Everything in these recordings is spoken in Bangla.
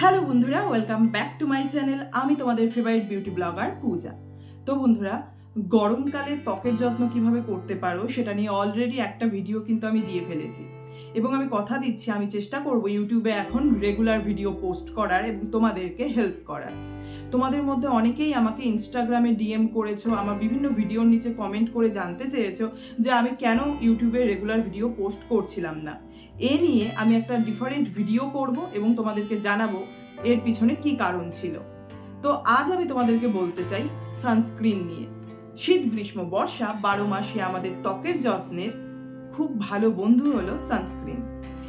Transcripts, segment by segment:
হ্যালো বন্ধুরা welcome back to my channel আমি তোমাদের ফেভারিট বিউটি ব্লগার পূজা। তো বন্ধুরা, গরমকালে ত্বকের যত্ন কীভাবে করতে পারো সেটা নিয়ে অলরেডি একটা ভিডিও কিন্তু আমি দিয়ে ফেলেছি। এবং আমি কথা দিচ্ছি, আমি চেষ্টা করব ইউটিউবে এখন রেগুলার ভিডিও পোস্ট করার এবং তোমাদেরকে হেল্প করার। তোমাদের মধ্যে অনেকেই আমাকে ইনস্টাগ্রামে ডিএম করেছ, আমার বিভিন্ন ভিডিওর নিচে কমেন্ট করে জানতে চেয়েছো যে আমি কেন ইউটিউবে রেগুলার ভিডিও পোস্ট করছিলাম না। এ নিয়ে আমি একটা ডিফারেন্ট ভিডিও করব এবং তোমাদেরকে জানাব এর পিছনে কি কারণ ছিল। তো আজ আমি তোমাদেরকে বলতে চাই সানস্ক্রিন নিয়ে। শীত, গ্রীষ্ম, বর্ষা বারো মাসে আমাদের ত্বকের যত্নের খুব ভালো বন্ধু হলো সানস্ক্রিন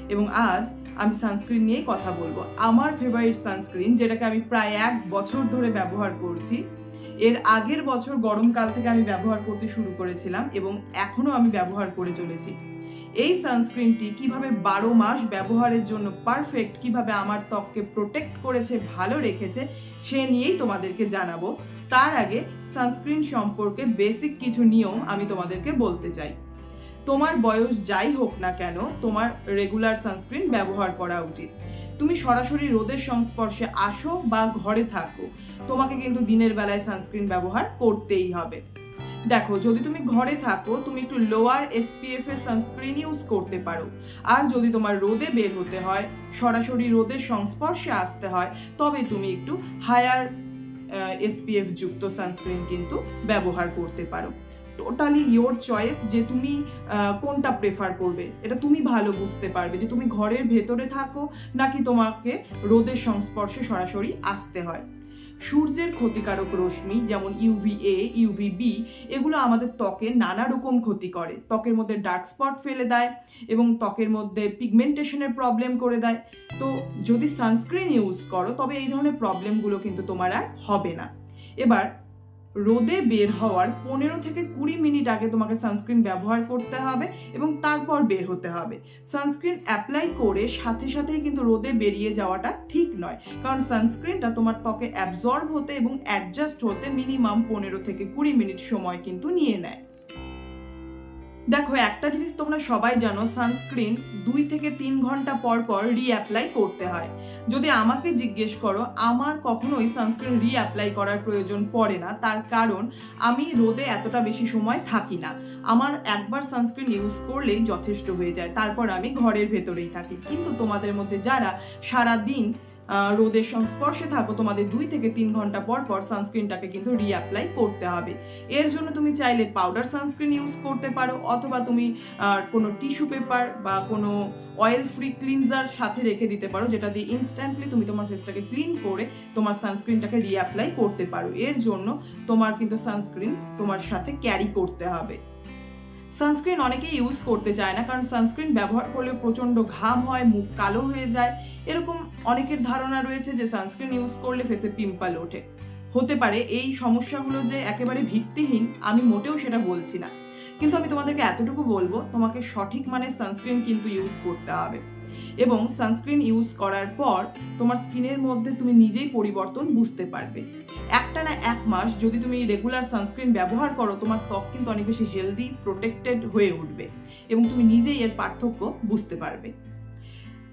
এবং আজ আমি সানস্ক্রিন নিয়ে কথা বলব। আমার ফেভারিট সানস্ক্রিন যেটাকে আমি প্রায় এক বছর ধরে ব্যবহার করছি, এর আগের বছর গরমকাল থেকে আমি ব্যবহার করতে শুরু করেছিলাম এবং এখনও আমি ব্যবহার করে চলেছি। এই সানস্ক্রিনটি কীভাবে বারো মাস ব্যবহারের জন্য পারফেক্ট কীভাবে আমার ত্বককে প্রোটেক্ট করেছে, ভালো রেখেছে, সে নিয়েই তোমাদেরকে জানাব। তার আগে সানস্ক্রিন সম্পর্কে বেসিক কিছু নিয়ম আমি তোমাদেরকে বলতে চাই। তোমার বয়স যাই হোক না কেন, তোমার রেগুলার সানস্ক্রিন ব্যবহার করা উচিত। তুমি সরাসরি রোদের সংস্পর্শে আসো বা ঘরে থাকো। তোমাকে কিন্তু দিনের বেলায় সানস্ক্রিন ব্যবহার করতেই হবে। দেখো, যদি তুমি ঘরে থাকো, তুমি একটু লোয়ার এসপিএফ এর সানস্ক্রিন ইউজ করতে পারো। আর যদি তোমার রোদে বের হতে হয়, সরাসরি রোদের সংস্পর্শে আসতে হয়, তবে তুমি একটু হায়ার এসপিএফ যুক্ত সানস্ক্রিন কিন্তু ব্যবহার করতে পারো। টোটালি ইয়োর চয়েস যে তুমি কোনটা প্রেফার করবে। এটা তুমি ভালো বুঝতে পারবে যে তুমি ঘরের ভেতরে থাকো, নাকি তোমাকে রোদের সংস্পর্শে সরাসরি আসতে হয়। সূর্যের ক্ষতিকারক রশ্মি, যেমন ইউভি এ ইউভি বি এগুলো আমাদের ত্বকে নানা রকম ক্ষতি করে। ত্বকের মধ্যে ডার্ক স্পট ফেলে দেয় এবং ত্বকের মধ্যে পিগমেন্টেশনের প্রবলেম করে দেয়। তো যদি সানস্ক্রিন ইউজ করো, তবে এই ধরনের প্রবলেমগুলো কিন্তু তোমার আর হবে না। এবার রোদে বের হওয়ার পনেরো থেকে কুড়ি মিনিট আগে তোমাকে সানস্ক্রিন ব্যবহার করতে হবে এবং তারপর বের হতে হবে। সানস্ক্রিন অ্যাপ্লাই করে সাথে সাথেই কিন্তু রোদে বেরিয়ে যাওয়াটা ঠিক নয়। কারণ সানস্ক্রিনটা তোমার ত্বকে অ্যাবজর্ব হতে এবং অ্যাডজাস্ট হতে মিনিমাম পনেরো থেকে কুড়ি মিনিট সময় কিন্তু নিয়ে নেয়। দেখো, একটা জিনিস তোমরা সবাই জানো সানস্ক্রিন দুই থেকে তিন ঘণ্টা পর পর রিঅ্যাপ্লাই করতে হয়। যদি আমাকে জিজ্ঞেস করো, আমার কখনোই সানস্ক্রিন রিঅ্যাপ্লাই করার প্রয়োজন পড়ে না। তার কারণ, আমি রোদে এতটা বেশি সময় থাকি না। আমার একবার সানস্ক্রিন ইউজ করলেই যথেষ্ট হয়ে যায়। তারপর আমি ঘরের ভেতরেই থাকি। কিন্তু তোমাদের মধ্যে যারা সারা দিন রোদের সংস্পর্শে থাকো তোমাদের দুই থেকে তিন ঘণ্টা পর পর সানস্ক্রিনটাকে কিন্তু রিঅ্যাপ্লাই করতে হবে। এর জন্য তুমি চাইলে পাউডার সানস্ক্রিন ইউজ করতে পারো, অথবা তুমি কোনো টিস্যু পেপার বা কোনো অয়েল ফ্রি ক্লিনজার সাথে রেখে দিতে পারো, যেটা দিয়ে ইনস্ট্যান্টলি তুমি তোমার ফেসটাকে ক্লিন করে তোমার সানস্ক্রিনটাকে রিঅ্যাপ্লাই করতে পারো। এর জন্য তোমার কিন্তু সানস্ক্রিন তোমার সাথে ক্যারি করতে হবে। সানস্ক্রিন অনেকেই ইউজ করতে চায় না, কারণ সানস্ক্রিন ব্যবহার করলে প্রচণ্ড ঘাম হয়, মুখ কালো হয়ে যায়। এরকম অনেকের ধারণা রয়েছে যে সানস্ক্রিন ইউজ করলে ফেসে পিম্পল ওঠে। হতে পারে এই সমস্যাগুলো যে একেবারে ভিত্তিহীন, আমি মোটেও সেটা বলছি না। কিন্তু আমি তোমাদেরকে এতটুকু বলব, তোমাকে সঠিক মানের সানস্ক্রিন কিন্তু ইউজ করতে হবে। এবং সানস্ক্রিন ইউজ করার পর তোমার স্কিনের মধ্যে তুমি নিজেই পরিবর্তন বুঝতে পারবে। একটা না এক মাস যদি তুমি রেগুলার সানস্ক্রিন ব্যবহার করো, তোমার ত্বক কিন্তু অনেক বেশি হেলদি প্রোটেক্টেড হয়ে উঠবে এবং তুমি নিজেই এর পার্থক্য বুঝতে পারবে।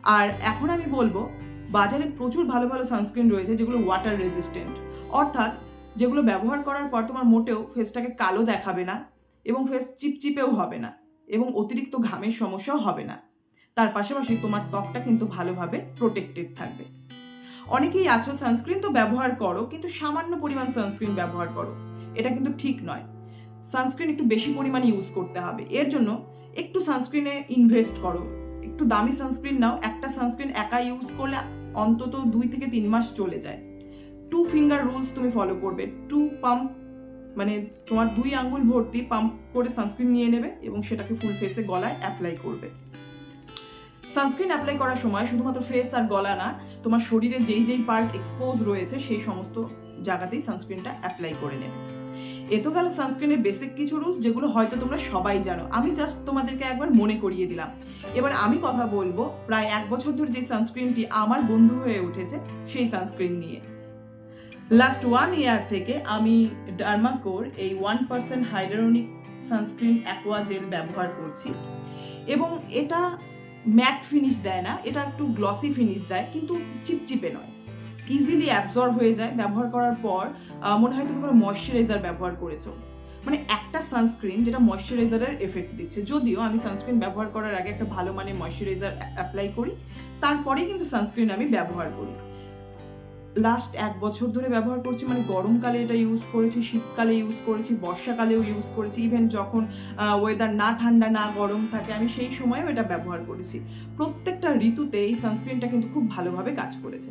আর এখন আমি বলব, বাজারে প্রচুর ভালো ভালো সানস্ক্রিন রয়েছে যেগুলো ওয়াটার রেজিস্ট্যান্ট অর্থাৎ যেগুলো ব্যবহার করার পর তোমার মোটেও ফেসটাকে কালো দেখাবে না এবং ফেস চিপচিপেও হবে না এবং অতিরিক্ত ঘামের সমস্যাও হবে না। তার পাশাপাশি তোমার ত্বকটা কিন্তু ভালোভাবে প্রোটেক্টেড থাকবে। অনেকেই আছো সানস্ক্রিন তো ব্যবহার করো, কিন্তু সামান্য পরিমাণ সানস্ক্রিন ব্যবহার করো। এটা কিন্তু ঠিক নয়। সানস্ক্রিন একটু বেশি পরিমাণ ইউজ করতে হবে। এর জন্য একটু সানস্ক্রিনে ইনভেস্ট করো। একটু দামি সানস্ক্রিন নাও। একটা সানস্ক্রিন একা ইউজ করলে অন্তত দুই থেকে তিন মাস চলে যায়। টু ফিঙ্গার রুলস তুমি ফলো করবে। টু পাম্প মানে তোমার দুই আঙ্গুল ভর্তি পাম্প করে সানস্ক্রিন নিয়ে নেবে এবং সেটাকে ফুল ফেসে গলায় অ্যাপ্লাই করবে। সানস্ক্রিন অ্যাপ্লাই করার সময় শুধুমাত্র ফেস আর গলা না তোমার শরীরে যেই যেই পার্ট এক্সপোজ রয়েছে, সেই সমস্ত জায়গাতেই সানস্ক্রিনটা অ্যাপ্লাই করে নেবে। এ তো গেল সানস্ক্রিনের বেসিক কিছু রুলস যেগুলো হয়তো তোমরা সবাই জানো। আমি জাস্ট তোমাদেরকে একবার মনে করিয়ে দিলাম। এবার আমি কথা বলব প্রায় এক বছর ধরে যে সানস্ক্রিনটি আমার বন্ধু হয়ে উঠেছে, সেই সানস্ক্রিন নিয়ে। লাস্ট ওয়ান ইয়ার থেকে আমি ডার্মাকোর এই one percent hyaluronic sunscreen aqua gel ব্যবহার করছি। এবং এটা ম্যাট ফিনিশ দেয় না, এটা একটু গ্লসি ফিনিশ দেয়, কিন্তু চিপচিপে নয়। ইজিলি অ্যাবজর্ব হয়ে যায় ব্যবহার করার পর মনে হয় তুমি কোনো ময়শ্চারাইজার ব্যবহার করেছ। মানে একটা সানস্ক্রিন যেটা ময়শ্চারাইজারের এফেক্ট দিচ্ছে। যদিও আমি সানস্ক্রিন ব্যবহার করার আগে একটা ভালো মানের ময়শ্চারাইজার অ্যাপ্লাই করি, তারপরেই কিন্তু সানস্ক্রিন আমি ব্যবহার করি। লাস্ট এক বছর ধরে ব্যবহার করছি মানে গরমকালে এটা ইউজ করেছি, শীতকালে ইউজ করেছি, বর্ষাকালেও ইউজ করেছি ইভেন যখন ওয়েদার না ঠান্ডা, না গরম থাকে, আমি সেই সময়েও এটা ব্যবহার করেছি। প্রত্যেকটা ঋতুতে এই সানস্ক্রিনটা কিন্তু খুব ভালোভাবে কাজ করেছে।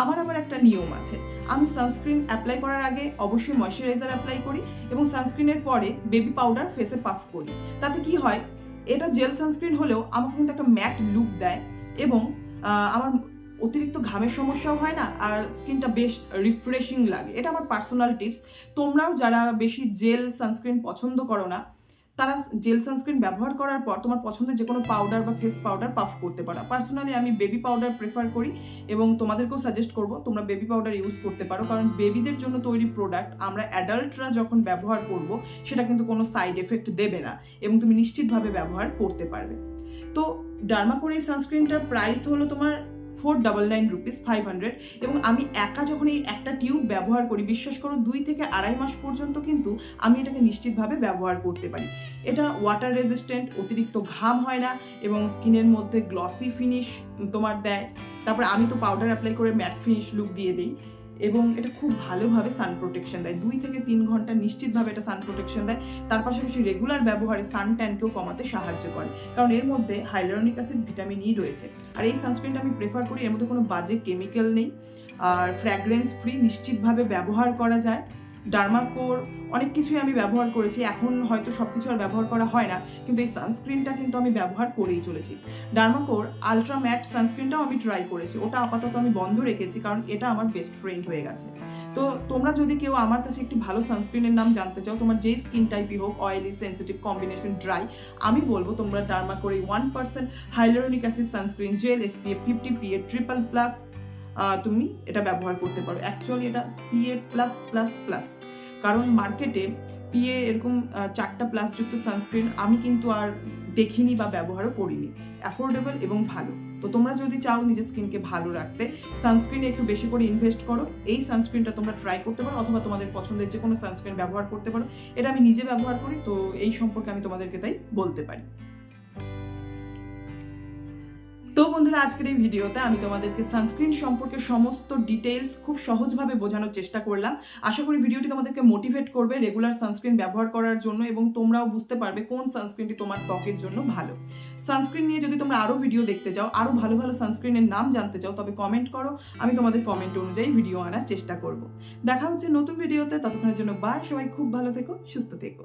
আমার আবার একটা নিয়ম আছে, আমি সানস্ক্রিন অ্যাপ্লাই করার আগে অবশ্যই ময়শ্চারাইজার অ্যাপ্লাই করি এবং সানস্ক্রিনের পরে বেবি পাউডার ফেসে পাফ করি। তাতে কি হয়, এটা জেল সানস্ক্রিন হলেও আমাকে কিন্তু একটা ম্যাট লুক দেয় এবং আমার অতিরিক্ত ঘামের সমস্যাও হয় না আর স্কিনটা বেশ রিফ্রেশিং লাগে। এটা আমার পার্সোনাল টিপস তোমরাও যারা বেশি জেল সানস্ক্রিন পছন্দ করো না, তারা জেল সানস্ক্রিন ব্যবহার করার পর তোমার পছন্দের যে কোনো পাউডার বা ফেস পাউডার পাফ করতে পারো। পার্সোনালি আমি বেবি পাউডার প্রেফার করি এবং তোমাদেরকেও সাজেস্ট করব, তোমরা বেবি পাউডার ইউজ করতে পারো। কারণ বেবিদের জন্য তৈরি প্রোডাক্ট আমরা অ্যাডাল্টরা যখন ব্যবহার করব, সেটা কিন্তু কোনো সাইড এফেক্ট দেবে না এবং তুমি নিশ্চিতভাবে ব্যবহার করতে পারবে। তো ডার্মাকোর এই সানস্ক্রিনটার প্রাইস হলো তোমার four double nine rupees five hundred এবং আমি একা যখন এই একটা টিউব ব্যবহার করি, বিশ্বাস করো দুই থেকে আড়াই মাস পর্যন্ত কিন্তু আমি এটাকে নিশ্চিতভাবে ব্যবহার করতে পারি। এটা ওয়াটার রেজিস্ট্যান্ট অতিরিক্ত ঘাম হয় না এবং স্কিনের মধ্যে গ্লসি ফিনিশ তোমার দেয়। তারপরে আমি তো পাউডার অ্যাপ্লাই করে ম্যাট ফিনিশ লুক দিয়ে দিই। এবং এটা খুব ভালোভাবে সান প্রোটেকশন দেয়। দুই থেকে তিন ঘণ্টা নিশ্চিতভাবে এটা সান প্রোটেকশন দেয়। তার পাশাপাশি রেগুলার ব্যবহারে সান ট্যানকেও কমাতে সাহায্য করে। কারণ এর মধ্যে হাইলোরনিক অ্যাসিড ভিটামিন ই রয়েছে। আর এই সানস্ক্রিনটা আমি প্রেফার করি, এর মধ্যে কোনো বাজে কেমিক্যাল নেই। আর ফ্র্যাগরেন্স ফ্রি নিশ্চিতভাবে ব্যবহার করা যায়। ডার্মাকোর অনেক কিছুই আমি ব্যবহার করেছি। এখন হয়তো সব কিছু আর ব্যবহার করা হয় না, কিন্তু এই সানস্ক্রিনটা কিন্তু আমি ব্যবহার করেই চলেছি। ডার্মাকোর আলট্রা ম্যাট সানস্ক্রিনটাও আমি ট্রাই করেছি। ওটা আপাতত আমি বন্ধ রেখেছি, কারণ এটা আমার বেস্ট ফ্রেন্ড হয়ে গেছে। তো তোমরা যদি কেউ আমার কাছে একটি ভালো সানস্ক্রিনের নাম জানতে চাও, তোমার যেই স্কিন টাইপই হোক অয়েলি সেন্সিটিভ কম্বিনেশন ড্রাই আমি বলব তোমরা ডার্মাকোর এই one percent hyaluronic acid sunscreen gel SPF fifty PA triple plus তুমি এটা ব্যবহার করতে পারো। অ্যাকচুয়ালি এটা পিএ প্লাস প্লাস প্লাস কারণ মার্কেটে পিএ এরকম চারটা প্লাস যুক্ত সানস্ক্রিন আমি কিন্তু আর দেখিনি বা ব্যবহারও করিনি। অ্যাফোর্ডেবল এবং ভালো। তো তোমরা যদি চাও নিজের স্কিনকে ভালো রাখতে সানস্ক্রিনে একটু বেশি করে ইনভেস্ট করো। এই সানস্ক্রিনটা তোমরা ট্রাই করতে পারো অথবা তোমাদের পছন্দের যে কোনো সানস্ক্রিন ব্যবহার করতে পারো। এটা আমি নিজে ব্যবহার করি, তো এই সম্পর্কে আমি তোমাদেরকে তাই বলতে পারি। তো বন্ধুরা, আজকের এই ভিডিওতে আমি তোমাদেরকে সানস্ক্রিন সম্পর্কে সমস্ত ডিটেলস খুব সহজভাবে বোঝানোর চেষ্টা করলাম। আশা করি ভিডিওটি তোমাদেরকে মোটিভেট করবে রেগুলার সানস্ক্রিন ব্যবহার করার জন্য এবং তোমরাও বুঝতে পারবে কোন সানস্ক্রিনটি তোমার ত্বকের জন্য ভালো। সানস্ক্রিন নিয়ে যদি তোমরা আরও ভিডিও দেখতে চাও, আরও ভালো ভালো সানস্ক্রিনের নাম জানতে চাও, তবে কমেন্ট করো, আমি তোমাদের কমেন্ট অনুযায়ী ভিডিও আনার চেষ্টা করব। দেখা হচ্ছে নতুন ভিডিওতে ততক্ষণের জন্য বাই সবাই খুব ভালো থেকো, সুস্থ থেকো।